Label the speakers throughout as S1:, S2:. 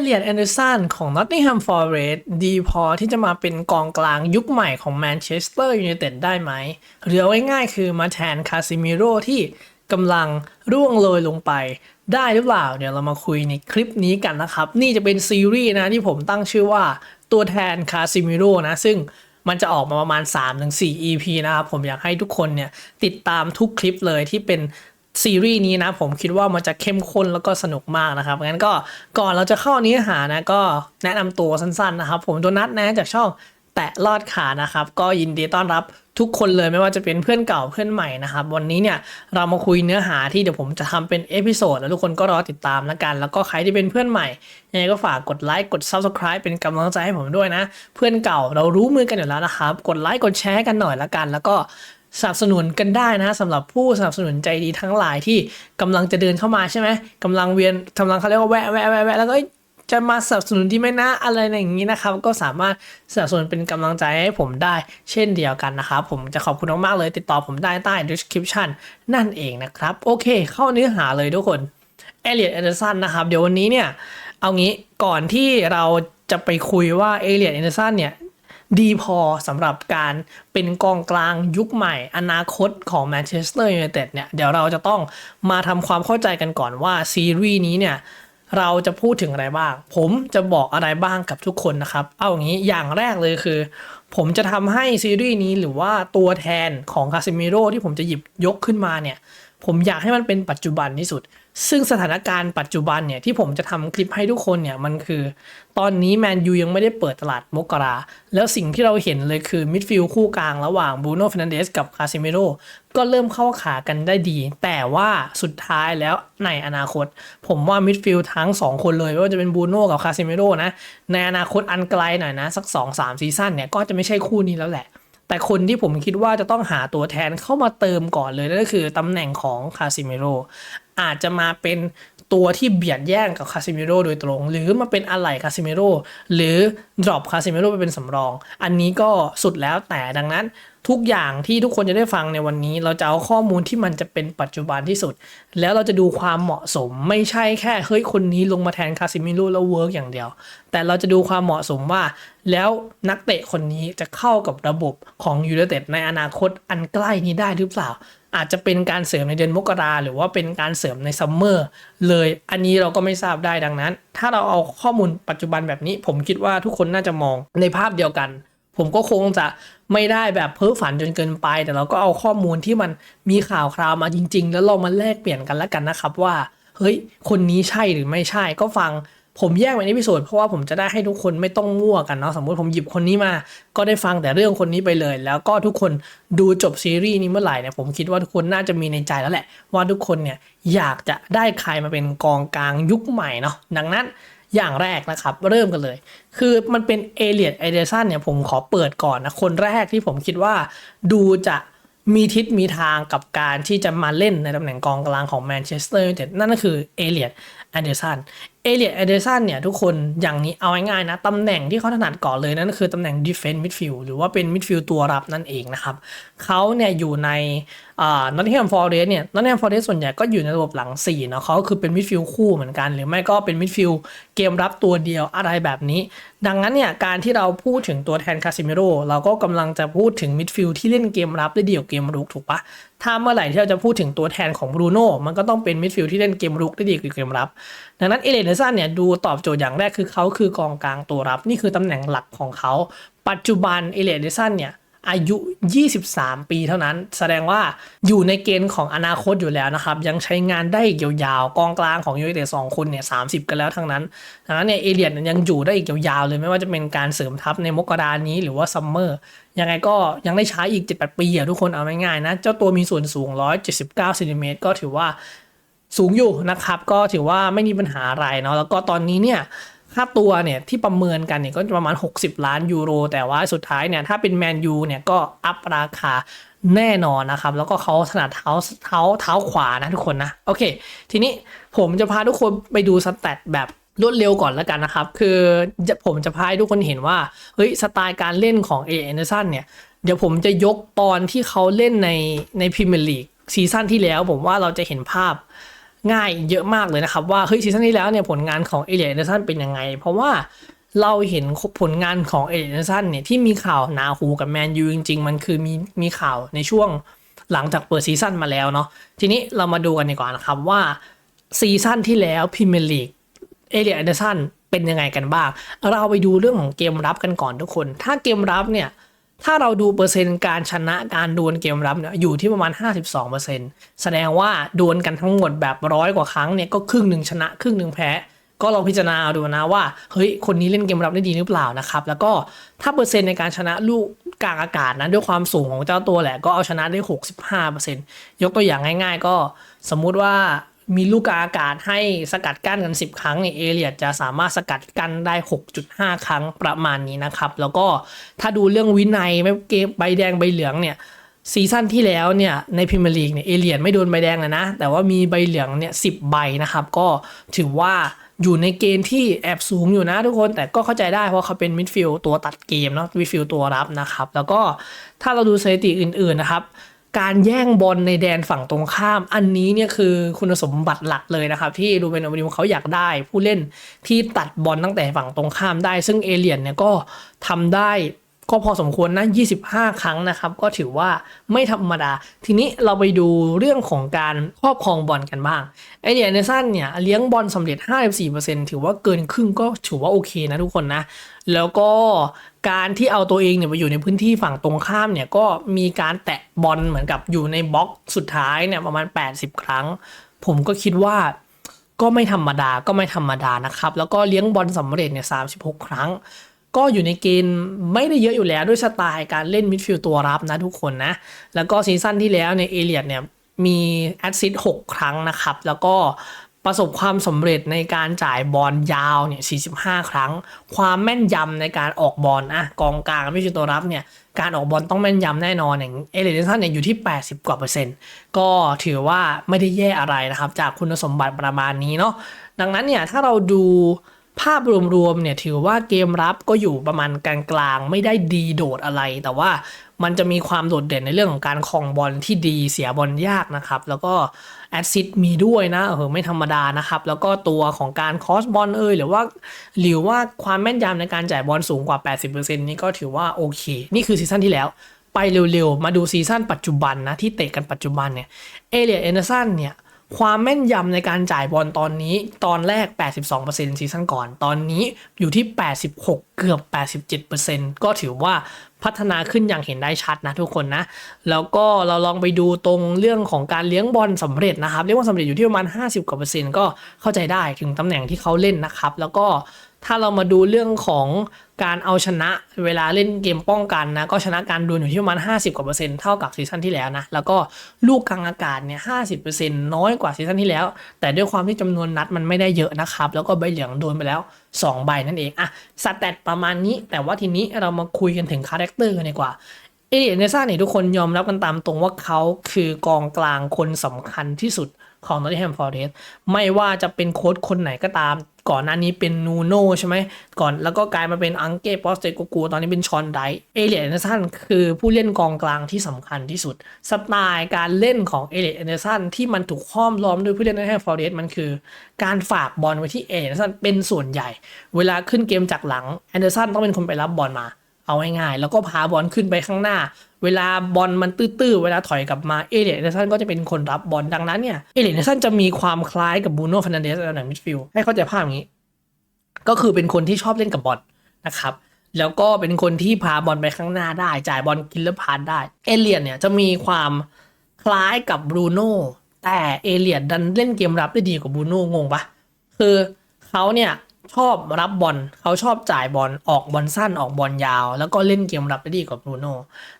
S1: เลียดแอนเดอร์สันของ Nottingham Forest ดีพอที่จะมาเป็นกองกลางยุคใหม่ของแมนเชสเตอร์ยูไนเต็ดได้ไหม หรือเอาง่ายๆคือมาแทนคาซิมิโร่ที่กำลังร่วงโรยลงไปได้หรือเปล่า เดี๋ยวเรามาคุยในคลิปนี้กันนะครับ นี่จะเป็นซีรีส์นะที่ผมตั้งชื่อว่าตัวแทนคาซิมิโร่นะ ซึ่งมันจะออกมาประมาณ 3-4 EP นะครับ ผมอยากให้ทุกคนเนี่ยติดตามทุกคลิปเลยที่เป็น ซีรีส์นี้นะผมคิดว่ามันจะเข้มข้นแล้วก็สนุกมากนะครับงั้นก็ก่อนเราจะเข้าเนื้อหานะก็แนะนำตัวสั้นๆนะครับ ผมโดนัทนะจากช่องแตะลอดขานะครับ ก็ยินดีต้อนรับทุกคนเลยไม่ว่าจะเป็นเพื่อนเก่าเพื่อนใหม่นะครับ วันนี้เนี่ยเรามาคุยเนื้อหาที่เดี๋ยวผมจะทำเป็นเอพิโซดแล้วทุกคนก็รอติดตามแล้วกัน แล้วก็ใครที่เป็นเพื่อนใหม่ยังไงก็ฝากกดไลค์กด Subscribe เป็นกำลังใจให้ผมด้วยนะ เพื่อนเก่าเรารู้มือกันอยู่แล้วนะครับ กดไลค์กดแชร์กันหน่อยละกัน แล้วก็ สนับสนุนกันได้นะสำหรับผู้สนับสนุนใจดีทั้งหลายที่กำลังจะเดินเข้ามาใช่ไหมกำลังเวียนกำลังเขาเรียกว่าแวะแวะแวะแวะแล้วก็จะมาสนับสนุนที่ไม่น่าอะไรอย่างนี้นะครับ ก็สามารถสนับสนุนเป็นกำลังใจให้ผมได้เช่นเดียวกันนะครับ ผมจะขอบคุณมากๆเลยติดต่อผมได้ใต้ description นั่นเองนะครับ โอเค เข้าเนื้อหาเลยทุกคนเอเลียดแอนเดอร์สันนะครับ เดี๋ยววันนี้เนี่ย เอางี้ก่อนที่เราจะไปคุยว่าเอเลียดแอนเดอร์สันเนี่ย ดีพอสำหรับการเป็นกองกลางยุคใหม่ อนาคตของแมนเชสเตอร์ยูไนเต็ดเนี่ยเดี๋ยวเราจะต้องมาทำความเข้าใจกันก่อนว่าซีรีส์นี้เนี่ยเราจะพูดถึงอะไรบ้าง ผมจะบอกอะไรบ้างกับทุกคนนะครับ เอาอย่างนี้อย่างแรกเลยคือ ผมจะทำให้ซีรีส์นี้หรือว่าตัวแทนของคาซิมิโร่ที่ผมจะหยิบยกขึ้นมาเนี่ย ผมอยากให้มันเป็นปัจจุบันที่สุด ซึ่งสถานการณ์ปัจจุบันเนี่ยที่ผมจะทำคลิปให้ทุกคนเนี่ยมันคือ ตอนนี้แมนยูยังไม่ได้เปิดตลาดมกราแล้วสิ่งที่เราเห็นเลยคือมิดฟิลด์คู่กลางระหว่างบูโน่ฟ r นันเดสกับคาซิเมโรก็เริ่มเข้าขากันได้ดี แต่ว่าสุดท้ายแล้วในอนาคต ผมว่ามิดฟิลด์ทั้ง 2 คนเลยไม่ว่าจะเป็นบูโน่กับคาซิเมโรนะในอนาคตอันไกลหน่อยนะสัก 2-3ซีซั่นเนี่ยก็จะไม่ใช่คู่นี้แล้วแหละ แต่คนที่ผมคิดว่าจะต้องหาตัวแทนเข้ามาเติมก่อนเลยนั่นก็คือตำแหน่งของคาซิเมโรอาจจะมาเป็น ตัวที่เบียดแย่งกับคาซิเมโรโดยตรง หรือมาเป็นอะไหล่คาซิเมโรหรือดรอปคาซิเมโรไปเป็นสำรอง อันนี้ก็สุดแล้วแต่ดังนั้นทุกอย่างที่ทุกคนจะได้ฟังในวันนี้ เราจะเอาข้อมูลที่มันจะเป็นปัจจุบันที่สุด แล้วเราจะดูความเหมาะสม ไม่ใช่แค่เฮ้ยคนนี้ลงมาแทนคาซิเมโรแล้วเวิร์กอย่างเดียว แต่เราจะดูความเหมาะสมว่า แล้วนักเตะคนนี้จะเข้ากับระบบของยูไนเต็ดในอนาคตอันใกล้นี้ได้หรือเปล่า อาจจะเป็นการเสริมในเดือนมกราหรือว่าเป็นการเสริมในซัมเมอร์เลยอันนี้เราก็ไม่ทราบได้ดังนั้น ถ้าเราเอาข้อมูลปัจจุบันแบบนี้ ผมคิดว่าทุกคนน่าจะมองในภาพเดียวกัน ผมก็คงจะไม่ได้แบบเพ้อฝันจนเกินไป แต่เราก็เอาข้อมูลที่มันมีข่าวคราวมาจริง ๆ แล้วเรามาแลกเปลี่ยนกันแล้วกันนะครับว่าเฮ้ยคนนี้ใช่หรือไม่ใช่ก็ฟัง ผมแยกเป็นเอพิโซดเพราะว่าผมจะได้ให้ทุกคนไม่ต้องมั่วกันเนาะสมมติผมหยิบคนนี้มา ก็ได้ฟังแต่เรื่องคนนี้ไปเลย แล้วก็ทุกคนดูจบซีรีส์นี้เมื่อไหร่เนี่ยผมคิดว่าทุกคนน่าจะมีในใจแล้วแหละ ว่าทุกคนเนี่ยอยากจะได้ใครมาเป็นกองกลางยุคใหม่เนาะดังนั้นอย่างแรกนะครับ เริ่มกันเลย คือมันเป็นเอเลียดไอเดสันเนี่ยผมขอเปิดก่อนนะ คนแรกที่ผมคิดว่าดูจะมีทิศมีทางกับการที่จะมาเล่นในตำแหน่งกองกลางของแมนเชสเตอร์ยูไนเต็ดนั่นก็คือเอเลียดแอนเดอร์สันเอเลียดแอนเดอร์สันเนี่ยทุกคนอย่างนี้เอาง่ายๆนะตำแหน่งที่เขาถนัดก่อนเลยนั่นคือตำแหน่ง defense midfield หรือว่าเป็น midfield ตัวรับนั่นเองนะครับเขาเนี่ยอยู่ในอ่า Nottingham Forest เนี่ย Nottingham Forest ส่วนใหญ่ก็อยู่ในระบบหลัง4เนาะเขาก็คือเป็น midfield คู่เหมือนกัน หรือไม่ก็เป็น midfield เกมรับตัวเดียวอะไรแบบนี้ ดังนั้นเนี่ยการที่เราพูดถึงตัวแทนคาซิเมโรเราก็กำลังจะพูดถึงมิดฟิลด์ที่เล่นเกมรับได้ดีกว่าเกมรุกถูกปะถ้าเมื่อไหร่ที่เราจะพูดถึงตัวแทนของบรูโน่มันก็ต้องเป็นมิดฟิลด์ที่เล่นเกมรุกได้ดีกว่าเกมรับดังนั้นเอเลนเดอร์สันเนี่ยดูตอบโจทย์อย่างแรกคือเขาคือกองกลางตัวรับ นี่คือตำแหน่งหลักของเขา ปัจจุบันเอเลนเดอร์สันเนี่ยอายุ 23 ปีเท่านั้น แสดงว่าอยู่ในเกณฑ์ของอนาคตอยู่แล้วนะครับ ยังใช้งานได้อีกยาวๆ กองกลางของยูไนเต็ดสองคนเนี่ยสากันแล้วทั้งนั้นดังนั้นเนี่ยเอเลียนยังอยู่ได้อีกยาวๆเลย ไม่ว่าจะเป็นการเสริมทัพในมกรานี้หรือว่าซัมเมอร์ ยังไงก็ยังได้ใช้อีก 7-8 ปีอะทุกคนเอาง่ายๆนะ เจ้าตัวมีส่วนสูง 179เซนติเมตรก็ถือว่า สูงอยู่นะครับ ก็ถือว่าไม่มีปัญหาอะไรเนาะแล้วก็ตอนนี้เนี่ยค่าตัวเนี่ยที่ประเมินกันเนี่ยก็ประมาณ 60 ล้านยูโร แต่ว่าสุดท้ายเนี่ยถ้าเป็นแมนยูเนี่ยก็อัพราคาแน่นอนนะครับ แล้วก็เขาถนัดเท้าเท้าเท้าขวานะทุกคนนะ โอเค ทีนี้ผมจะพาทุกคนไปดูสแตทแบบรวดเร็วก่อนแล้วกันนะครับ คือผมจะพาให้ทุกคนเห็นว่าเฮ้ยสไตล์การเล่นของเอเอเนสันเนี่ยเดี๋ยวผมจะยกตอนที่เขาเล่นในในพรีเมียร์ลีกซีซั่นที่แล้ว ผมว่าเราจะเห็นภาพ ง่ายเยอะมากเลยนะครับ ว่าเฮ้ยซีซั่นที่แล้วเนี่ยผลงานของเอเลียนเดอร์สันเป็นยังไง เพราะว่าเราเห็นผลงานของเอเลียนเดอร์สันเนี่ยที่มีข่าวนาหูกับแมนยูจริง ๆ มันคือมีมีข่าวในช่วงหลังจากเปิดซีซั่นมาแล้วเนาะทีนี้เรามาดูกันดีกว่านะครับว่าซีซั่นที่แล้วพรีเมียร์ลีกเอเลียนเดอร์สันเป็นยังไงกันบ้าง เราไปดูเรื่องของเกมรับกันก่อนทุกคน ถ้าเกมรับเนี่ย ถ้าเราดูเปอร์เซ็นต์การชนะการดวลเกมรับเนี่ยอยู่ที่ประมาณ 52%แสดงว่าดวลกันทั้งหมดแบบร้อยกว่าครั้งเนี่ยก็ครึ่งหนึ่งชนะครึ่งหนึ่งแพ้ ก็ลองพิจารณาดูนะว่าเฮ้ยคนนี้เล่นเกมรับได้ดีหรือเปล่านะครับ แล้วก็ถ้าเปอร์เซ็นต์ในการชนะลูกกลางอากาศนะด้วยความสูงของเจ้าตัวแหละก็เอาชนะได้ 65%ยกตัวอย่างง่าย ๆ ก็สมมุติว่า มีลูกกาอากาศให้สกัดกั้นกัน 10 ครั้งเนี่ยเอเลียดจะสามารถสกัดกั้นได้ 6.5 ครั้งประมาณนี้นะครับ แล้วก็ถ้าดูเรื่องวินัยไม่เกมใบแดงใบเหลืองเนี่ยซีซั่นที่แล้วเนี่ยในพรีเมียร์ลีกเนี่ยเอเลียดไม่โดนใบแดงเลยนะ แต่ว่ามีใบเหลืองเนี่ยสิใบนะครับ ก็ถือว่าอยู่ในเกณฑ์ที่แอบสูงอยู่นะทุกคนแต่ก็เข้าใจได้เพราะเขาเป็นมิดฟิลด์ตัวตัดเกมเนาะมิดฟิลด์ตัวรับนะครับ แล้วก็ถ้าเราดูสถิติอื่นๆนะครับ การแย่งบอลในแดนฝั่งตรงข้าม อันนี้เนี่ยคือคุณสมบัติหลักเลยนะครับ ที่รูเบนอมริมเขาอยากได้ ผู้เล่นที่ตัดบอลตั้งแต่ฝั่งตรงข้ามได้ ซึ่งเอเลียนเนี่ยก็ทำได้ ก็พอสมควรนะ 25 ครั้งนะครับ ก็ถือว่าไม่ธรรมดา ทีนี้เราไปดูเรื่องของการครอบครองบอลกันบ้างเอเลียนเนสันเนี่ยเลี้ยงบอลสำเร็จ 54%ถือว่าเกินครึ่งก็ถือว่าโอเคนะทุกคนนะ แล้วก็การที่เอาตัวเองเนี่ยไปอยู่ในพื้นที่ฝั่งตรงข้ามเนี่ยก็มีการแตะบอลเหมือนกับอยู่ในบล็อกสุดท้ายเนี่ยประมาณ 80 ครั้ง ผมก็คิดว่าก็ไม่ธรรมดาก็ไม่ธรรมดานะครับ แล้วก็เลี้ยงบอลสำเร็จเนี่ย36 ครั้ง ก็อยู่ในเกณฑ์ไม่ได้เยอะอยู่แล้วด้วยสไตล์การเล่นมิดฟิลด์ตัวรับนะทุกคนนะ แล้วก็ซีซั่นที่แล้วเนี่ยเอเลียดเนี่ยมีแอดซิส6ครั้งนะครับ แล้วก็ประสบความสำเร็จในการจ่ายบอลยาวเนี่ย 45 ครั้ง ความแม่นยำในการออกบอลอะกองกลางไม่ใช่ตัวรับเนี่ย การออกบอลต้องแม่นยำแน่นอนอย่างเอเลนสันเนี่ยอยู่ที่ 80 กว่าเปอร์เซ็นต์ ก็ถือว่าไม่ได้แย่อะไรนะครับ จากคุณสมบัติประมาณนี้เนาะ ดังนั้นเนี่ยถ้าเราดู ภาพรวมๆเนี่ยถือว่าเกมรับก็อยู่ประมาณกลางๆ ไม่ได้ดีโดดอะไร แต่ว่ามันจะมีความโดดเด่นในเรื่องของการครองบอลที่ดีเสียบอลยากนะครับ แล้วก็แอดซิดมีด้วยนะเออไม่ธรรมดานะครับ แล้วก็ตัวของการคอสบอลเอยหรือว่า หรือว่าความแม่นยำในการจ่ายบอลสูงกว่า 80%นี่ก็ถือว่าโอเค นี่คือซีซั่นที่แล้วไปเร็วๆ มาดูซีซั่นปัจจุบันนะ ที่เตะกันปัจจุบันเนี่ย เอเลียเอนเดอร์สันเนี่ย ความแม่นยำในการจ่ายบอลตอนนี้ตอนแรก 82%ซีซั่นก่อน ตอนนี้อยู่ที่ 86 เกือบ 87%ก็ถือว่าพัฒนาขึ้นอย่างเห็นได้ชัดนะทุกคนนะ แล้วก็เราลองไปดูตรงเรื่องของการเลี้ยงบอลสำเร็จนะครับ เลี้ยงบอลสำเร็จอยู่ที่ประมาณ 50กว่าเปอร์เซ็นต์ก็เข้าใจได้ถึงตำแหน่งที่เขาเล่นนะครับ แล้วก็ ถ้าเรามาดูเรื่องของการเอาชนะเวลาเล่นเกมป้องกันนะ ก็ชนะการดวลอยู่ที่ประมาณ 50 กว่าเปอร์เซ็นต์เท่ากับซีซั่นที่แล้วนะ แล้วก็ลูกกลางอากาศเนี่ย 50%น้อยกว่าซีซั่นที่แล้ว แต่ด้วยความที่จำนวนนัดมันไม่ได้เยอะนะครับ แล้วก็ใบเหลืองโดนไปแล้ว 2 ใบนั่นเองอะสแตทประมาณนี้ แต่ว่าทีนี้เรามาคุยกันถึงคาแรคเตอร์กันดีกว่าเอเลียนเนซ่าเนี่ยทุกคนยอมรับกันตามตรงว่าเขาคือกองกลางคนสำคัญที่สุด ของนอตติงแฮมฟอร์เรสต์ไม่ว่าจะเป็นโค้ชคนไหนก็ตาม ก่อนหน้านี้เป็นนูโน่ใช่ไหมก่อนแล้วก็กลายมาเป็นอังเก้ปอสเตโกกูตอนนี้เป็นชอนไดเอเลียนเนสันคือผู้เล่นกองกลางที่สำคัญที่สุด สไตล์การเล่นของเอเลียนเนสันที่มันถูกห้อมล้อมด้วยผู้เล่นในแฮมฟอร์เรสต์มันคือ การฝากบอลไว้ที่เอเลียนเนสันเป็นส่วนใหญ่ เวลาขึ้นเกมจากหลังแอนเดอร์สันต้องเป็นคนไปรับบอลมา เอาง่ายๆแล้วก็พาบอลขึ้นไปข้างหน้า เวลาบอลมันตื้อๆ เวลาถอยกลับมาเอเลียนเดสันก็จะเป็นคนรับบอลดังนั้นเนี่ยเอเลียนเดสันจะมีความคล้ายกับบูโน่ฟ r น a นเดสในมิดฟิลด์ให้เข้าใจภาพอย่างนี้ ก็คือเป็นคนที่ชอบเล่นกับบอลนะครับแล้วก็เป็นคนที่พาบอลไปข้างหน้าได้ จ่ายบอลกินแล้วพาสได้เอเลียนเนี่ยจะมีความคล้ายกับบรูโน่แต่เอเลียนดันเล่นเกมรับได้ดีกว่าบรูโน่งงปะคือเขาเนี่ย ชอบรับบอลเขาชอบจ่ายบอลออกบอลสั้นออกบอลยาว แล้วก็เล่นเกมรับได้ดีกว่าบรูโน่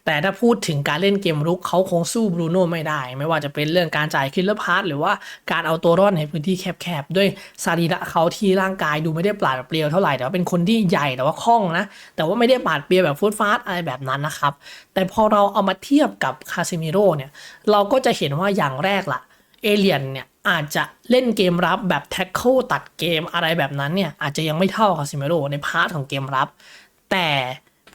S1: แต่ถ้าพูดถึงการเล่นเกมรุกเขาคงสู้บรูโน่ไม่ได้ ไม่ว่าจะเป็นเรื่องการจ่ายคิลเลอร์พาสหรือว่าการเอาตัวรอดในพื้นที่แคบๆด้วยสรีระเขาที่ร่างกายดูไม่ได้ปาดเปรียวเท่าไหร่แต่ว่าเป็นคนที่ใหญ่แต่ว่าคล่องนะ แต่ว่าไม่ได้ปาดเปรียวแบบฟุตฟาสอะไรแบบนั้นนะครับ แต่พอเราเอามาเทียบกับคาซิมิโร่เนี่ยเราก็จะเห็นว่าอย่างแรกล่ะเอเลียนเนี่ย อาจจะเล่นเกมรับแบบแท็กเกิลตัดเกมอะไรแบบนั้นเนี่ย อาจจะยังไม่เท่าคาซิเมโรในพาร์ทของเกมรับ แต่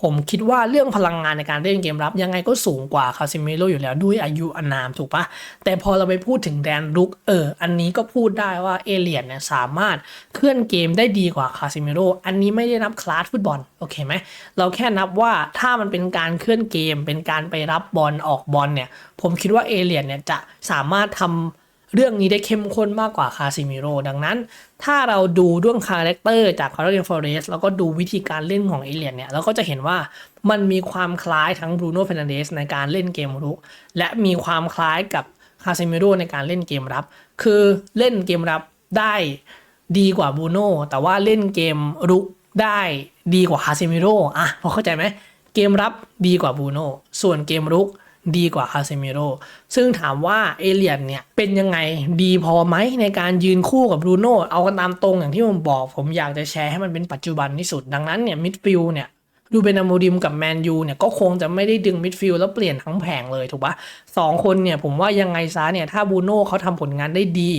S1: ผมคิดว่าเรื่องพลังงานในการเล่นเกมรับ ยังไงก็สูงกว่าคาซิเมโรอยู่แล้วด้วยอายุอานามถูกปะแต่พอเราไปพูดถึงแดนรุกเออ อันนี้ก็พูดได้ว่าเอเลียนเนี่ยสามารถเคลื่อนเกมได้ดีกว่าคาซิเมโรอันนี้ไม่ได้นับคลาสฟุตบอลโอเคไหมเราแค่นับว่าถ้ามันเป็นการเคลื่อนเกม เป็นการไปรับบอลออกบอลเนี่ย ผมคิดว่าเอเลียนเนี่ยจะสามารถทำ เรื่องนี้ได้เข้มข้นมากกว่าคาซิมิโรดังนั้น ถ้าเราดูเรื่องคาแรคเตอร์จากคาร์เรนฟอเรสแล้วก็ดูวิธีการเล่นของเอเลียนเนี่ยเราก็จะเห็นว่ามันมีความคล้ายทั้งบรูโน่เฟรนันเดสในการเล่นเกมรุก และมีความคล้ายกับคาซิมิโรในการเล่นเกมรับ คือเล่นเกมรับได้ดีกว่าบูโน่แต่ว่าเล่นเกมรุกได้ดีกว่าคาซิมิโรอะพอเข้าใจไหมเกมรับดีกว่าบูโน่ส่วนเกมรุก ดีกว่าคาเซมิโรซึ่งถามว่าเอเลียนเนี่ยเป็นยังไงดีพอไหมในการยืนคู่กับบรูโน่เอากันตามตรงอย่างที่ผมบอก ผมอยากจะแชร์ให้มันเป็นปัจจุบันที่สุด ดังนั้นเนี่ยมิดฟิลเนี่ยดูเบนาโมดิมกับแมนยูเนี่ยก็คงจะไม่ได้ดึงมิดฟิลด์แล้วเปลี่ยนทั้งแผงเลยถูกปะสองคนเนี่ยผมว่ายังไงซะเนี่ยถ้าบูโน่เขาทำผลงานได้ดี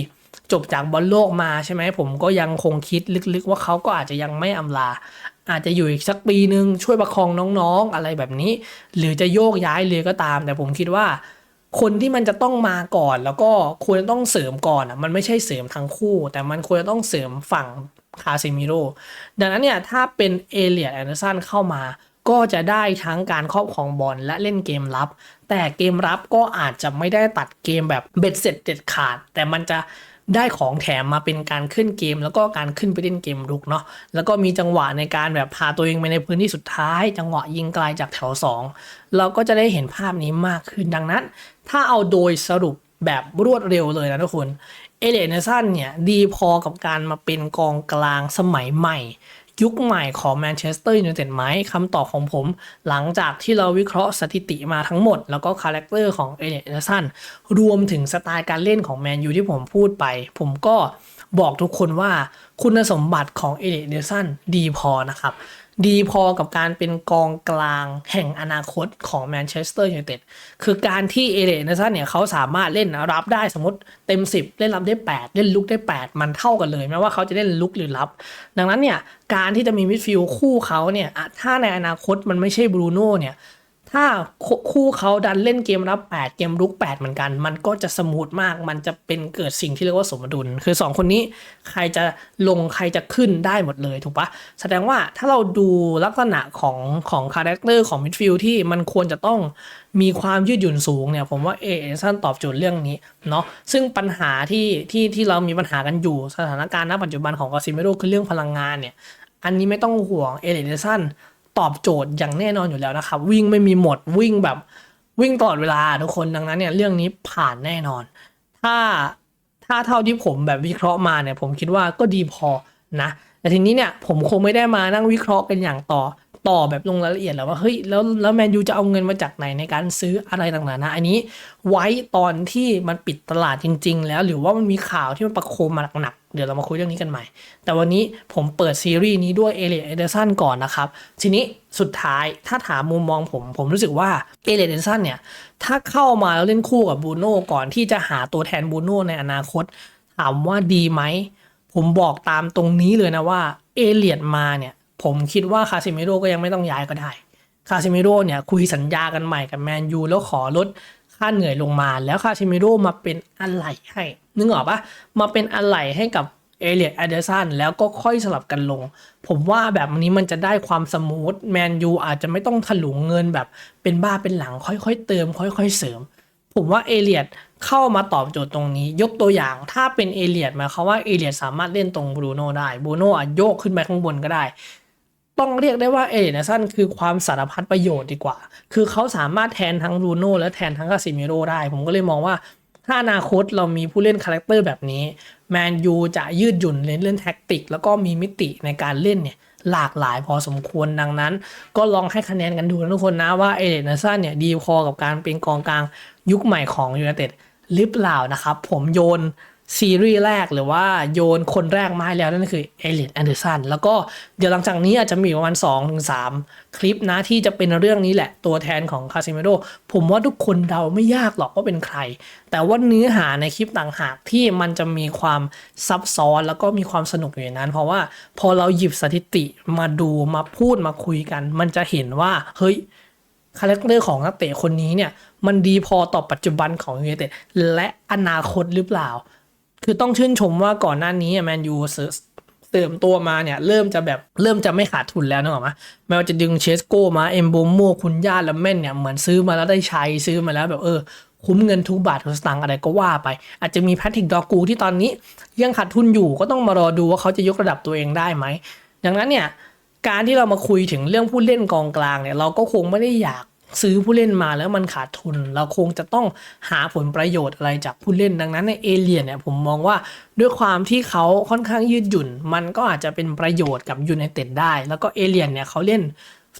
S1: จบจากบอลโลกมาใช่ไหมผมก็ยังคงคิดลึกๆว่าเขาก็อาจจะยังไม่อำลา อาจจะอยู่อีกสักปีหนึ่งช่วยประคองน้องๆ อะไรแบบนี้ หรือจะโยกย้ายเลยก็ตาม แต่ผมคิดว่า คนที่มันจะต้องมาก่อน แล้วก็ควรจะต้องเสริมก่อนอะมันไม่ใช่เสริมทั้งคู่ แต่มันควรจะต้องเสริมฝั่งคาเซมิโรดังนั้นเนี่ยถ้าเป็นเอเลียดแอนเดอร์สันเข้ามาก็จะได้ทั้งการครอบครองบอลและเล่นเกมรับ แต่เกมรับก็อาจจะไม่ได้ตัดเกมแบบเบ็ดเสร็จเด็ดขาด แต่มันจะ ได้ของแถมมาเป็นการขึ้นเกม แล้วก็การขึ้นไปเล่นเกมรุกเนาะแล้วก็มีจังหวะในการแบบพาตัวเองไปในพื้นที่สุดท้าย จังหวะยิงไกลจากแถว 2 เราก็จะได้เห็นภาพนี้มากขึ้นดังนั้น ถ้าเอาโดยสรุปแบบรวดเร็วเลยนะทุกคนเอเลนเนสันเนี่ยดีพอกับการมาเป็นกองกลางสมัยใหม่ ยุคใหม่ของแมนเชสเตอร์ยูไนเต็ดไหมคำตอบของผม หลังจากที่เราวิเคราะห์สถิติมาทั้งหมด แล้วก็คาแรคเตอร์ของเอเลียดเอเดอร์สันรวมถึงสไตล์การเล่นของแมนยูที่ผมพูดไป ผมก็บอกทุกคนว่าคุณสมบัติของเอเลียดเอเดอร์สันดีพอนะครับ ดีพอกับการเป็นกองกลางแห่งอนาคตของแมนเชสเตอร์ยูไนเต็ดคือการที่เอเดนเดอร์สันเนี่ยเขาสามารถเล่นรับได้สมมติเต็ม 10 เล่นรับได้ 8 เล่นลุกได้ 8 มันเท่ากันเลยไม่ว่าเขาจะเล่นลุกหรือรับ ดังนั้นเนี่ยการที่จะมีมิดฟิลด์คู่เขาเนี่ยถ้าในอนาคตมันไม่ใช่บรูโน่เนี่ย ถ้าคู่เขาดันเล่นเกมรับ 8 เกมรุก 8 เหมือนกัน มันก็จะสมูทมาก มันจะเป็นเกิดสิ่งที่เรียกว่าสมดุล คือ 2 คนนี้ใครจะลงใครจะขึ้นได้หมดเลยถูกปะแสดงว่าถ้าเราดูลักษณะของของคาแรคเตอร์ของมิดฟิลด์ที่มันควรจะต้องมีความยืดหยุ่นสูงเนี่ยผมว่าเอเอซันตอบโจทย์เรื่องนี้เนาะซึ่งปัญหาที่ที่ที่เรามีปัญหากันอยู่สถานการณ์ณปัจจุบันของกอซิเมโรคือเรื่องพลังงานเนี่ยอันนี้ไม่ต้องห่วงเอเลนซัน ตอบโจทย์อย่างแน่นอนอยู่แล้วนะครับ วิ่งไม่มีหมดวิ่งแบบวิ่งตลอดเวลาทุกคนดังนั้นเนี่ยเรื่องนี้ผ่านแน่นอน ถ้าถ้าเท่าที่ผมแบบวิเคราะห์มาเนี่ยผมคิดว่าก็ดีพอนะแต่ทีนี้เนี่ยผมคงไม่ได้มานั่งวิเคราะห์กันอย่างต่อ ต่อแบบลงรายละเอียดแล้วว่าเฮ้ยแล้วแล้วแมนยูจะเอาเงินมาจากไหนในการซื้ออะไรต่างๆนะอันนี้ไว้ตอนที่มันปิดตลาดจริง ๆ แล้วหรือว่ามันมีข่าวที่มันประโคมมาหนักๆเดี๋ยวเรามาคุยเรื่องนี้กันใหม่ แต่วันนี้ผมเปิดซีรีส์นี้ด้วยเอเลเอเดอร์สันก่อนนะครับ ทีนี้สุดท้ายถ้าถามมุมมองผมผมรู้สึกว่าเอเลเอเดอร์สันเนี่ยถ้าเข้ามาแล้วเล่นคู่กับบูโน่ก่อนที่จะหาตัวแทนบูโน่ในอนาคตถามว่าดีไหมผมบอกตามตรงนี้เลยนะว่าเอเลียดมาเนี่ย ผมคิดว่าคาซิเมโร่ก็ยังไม่ต้องย้ายก็ได้ คาซิเมโร่เนี่ยคุยสัญญากันใหม่กับแมนยูแล้วขอลดค่าเหนื่อยลงมา แล้วคาซิเมโร่มาเป็นอะไรให้ นึกออกปะมาเป็นอะไรให้กับเอเลียดอเดอร์สันแล้วก็ค่อยสลับกันลง ผมว่าแบบนี้มันจะได้ความสมูทแมนยูอาจจะไม่ต้องถลุงเงินแบบเป็นบ้าเป็นหลังค่อยๆ เติม ค่อยๆ เสริม ผมว่าเอเลียดเข้ามาตอบโจทย์ตรงนี้ ยกตัวอย่างถ้าเป็นเอเลียดหมายความว่าเอเลียดสามารถเล่นตรงบรูโน่ได้บรูโน่อาจโยกขึ้นไปข้างบนก็ได้ ต้องเรียกได้ว่าเอเดนสันคือความสารพัดประโยชน์ดีกว่า คือเขาสามารถแทนทั้งรูโน่และแทนทั้งคาซิมิโรได้ ผมก็เลยมองว่าถ้าอนาคตเรามีผู้เล่นคาแรคเตอร์แบบนี้แมนยูจะยืดหยุ่นเล่นเล่นแท็กติก แล้วก็มีมิติในการเล่นเนี่ยหลากหลายพอสมควรดังนั้น ก็ลองให้คะแนนกันดูนะทุกคนนะว่าเอเดนสันเนี่ยดีพอกับการเป็นกองกลางยุคใหม่ของยูไนเต็ดหรือเปล่านะครับ ผมโยน ซีรีส์แรกหรือว่าโยนคนแรกมาให้แล้วนั่นคือเอลิ t แอนเดอร์สันแล้วก็เดี๋ยวหลังจากนี้อาจจะมีประมาณ2-3ถึงคลิปนะที่จะเป็นเรื่องนี้แหละตัวแทนของคาซิเมโรผมว่าทุกคนเดาไม่ยากหรอกว่าเป็นใคร แต่ว่าเนื้อหาในคลิปต่างหากที่มันจะมีความซับซ้อนแล้วก็มีความสนุกอยู่ในนั้น เพราะว่าพอเราหยิบสถิติมาดูมาพูดมาคุยกัน มันจะเห็นว่าเฮ้ยคาแรคเตอร์ของนักเตะคนนี้เนี่ยมันดีพอต่อปัจจุบันของยูไนเต็ดและอนาคตหรือเปล่า คือต้องชื่นชมว่าก่อนหน้านี้แมนยูเติมตัวมาเนี่ย เริ่มจะแบบเริ่มจะไม่ขาดทุนแล้วนึกออกไหมแม้ว่าจะดึงเชสโก้มาเอมโบโมคุณย่าและแม่นเนี่ย เหมือนซื้อมาแล้วได้ใช้ซื้อมาแล้วแบบเออ คุ้มเงินทุกบาททุกสตางค์อะไรก็ว่าไป อาจจะมีแพทริกดอกูที่ตอนนี้ ยังขาดทุนอยู่ก็ต้องมารอดูว่าเขาจะยกระดับตัวเองได้ไหมดังนั้นเนี่ยการที่เรามาคุยถึงเรื่องผู้เล่นกองกลางเนี่ยเราก็คงไม่ได้อยาก ซื้อผู้เล่นมาแล้วมันขาดทุน เราคงจะต้องหาผลประโยชน์อะไรจากผู้เล่นดังนั้นในเอเลียนเนี่ยผมมองว่าด้วยความที่เขาค่อนข้างยืดหยุ่น มันก็อาจจะเป็นประโยชน์กับยูไนเต็ดได้ แล้วก็เอเลียนเนี่ยเขาเล่น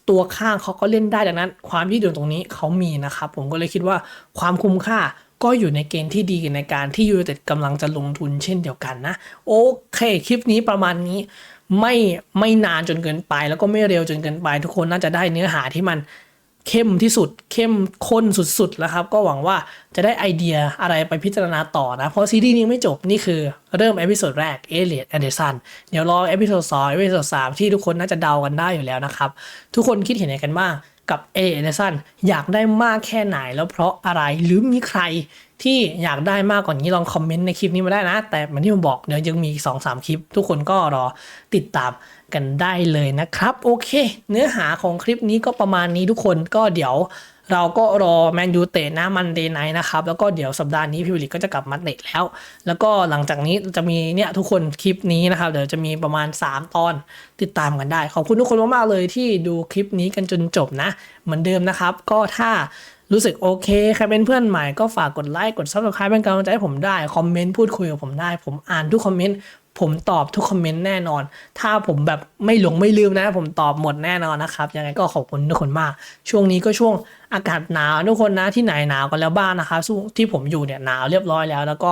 S1: ตัวข้างเขาก็เล่นได้ดังนั้น ความยืดหยุ่นตรงนี้เขามีนะครับผมก็เลยคิดว่าความคุ้มค่าก็อยู่ในเกณฑ์ที่ดีในการที่ยูไนเต็ดกำลังจะลงทุนเช่นเดียวกันนะโอเค คลิปนี้ประมาณนี้ไม่ไม่นานจนเกินไป แล้วก็ไม่เร็วจนเกินไป ทุกคนน่าจะได้เนื้อหาที่มัน เข้มที่สุด เข้มข้นสุดๆแล้วครับ ก็หวังว่าจะได้ไอเดียอะไรไปพิจารณาต่อนะ เพราะซีรีส์นี้ไม่จบ นี่คือเริ่มเอพิโซดแรกเอเลียดแอนเดอร์สันเดี๋ยวรอเอพิโซดสองเอพิโซดสามที่ทุกคนน่าจะเดากันได้อยู่แล้วนะครับ ทุกคนคิดเห็นยังไงกันบ้างกับเอเอเดอร์สันอยากได้มากแค่ไหนแล้วเพราะอะไรหรือมีใคร ที่อยากได้มากกว่านี้ลองคอมเมนต์ในคลิปนี้มาได้นะ แต่เหมือนที่ผมบอกเดี๋ยวยังมี2อสคลิป ทุกคนก็รอติดตามกันได้เลยนะครับ โอเค เนื้อหาของคลิปนี้ก็ประมาณนี้ทุกคนก็เดี๋ยวเราก็รอแมนยูเตะนะมันเดย์ไนท์นะครับ แล้วก็เดี๋ยวสัปดาห์นี้พิวลิกก็จะกลับมาเตะแล้ว แล้วก็หลังจากนี้จะมีเนี่ยทุกคนคลิปนี้นะครับ เดี๋ยวจะมีประมาณ 3 ตอนติดตามกันได้ ขอบคุณทุกคนมากๆเลยที่ดูคลิปนี้กันจนจบนะ เหมือนเดิมนะครับ ก็ถ้า รู้สึกโอเค ใครเป็นเพื่อนใหม่ก็ฝากกดไลค์ กด subscribe เป็นกำลังใจให้ผมได้ คอมเมนต์พูดคุยกับผมได้ ผมอ่านทุกคอมเมนต์ ผมตอบทุกคอมเมนต์แน่นอน ถ้าผมแบบไม่หลงไม่ลืมนะ ผมตอบหมดแน่นอนนะครับ ยังไงก็ขอบคุณทุกคนมาก ช่วงนี้ก็ช่วงอากาศหนาวทุกคนนะ ที่ไหนหนาวกันแล้วบ้างนะครับที่ผมอยู่เนี่ยหนาวเรียบร้อยแล้ว แล้วก็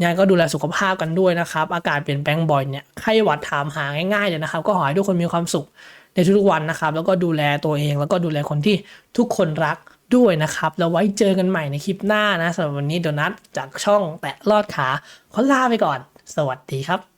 S1: ยังไงก็ดูแลสุขภาพกันด้วยนะครับ อากาศเปลี่ยนแปลงบ่อยเนี่ย ไข้หวัดถามหาง่ายๆเลยนะครับ ก็ขอให้ทุกคนมีความสุขในทุกๆวันนะครับ แล้วก็ดูแลตัวเอง แล้วก็ดูแลคนที่ทุกคนรัก ด้วยนะครับ แล้วไว้เจอกันใหม่ในคลิปหน้านะสำหรับวันนี้โดนัทจากช่องแตะลอดขาขอลาไปก่อน สวัสดีครับ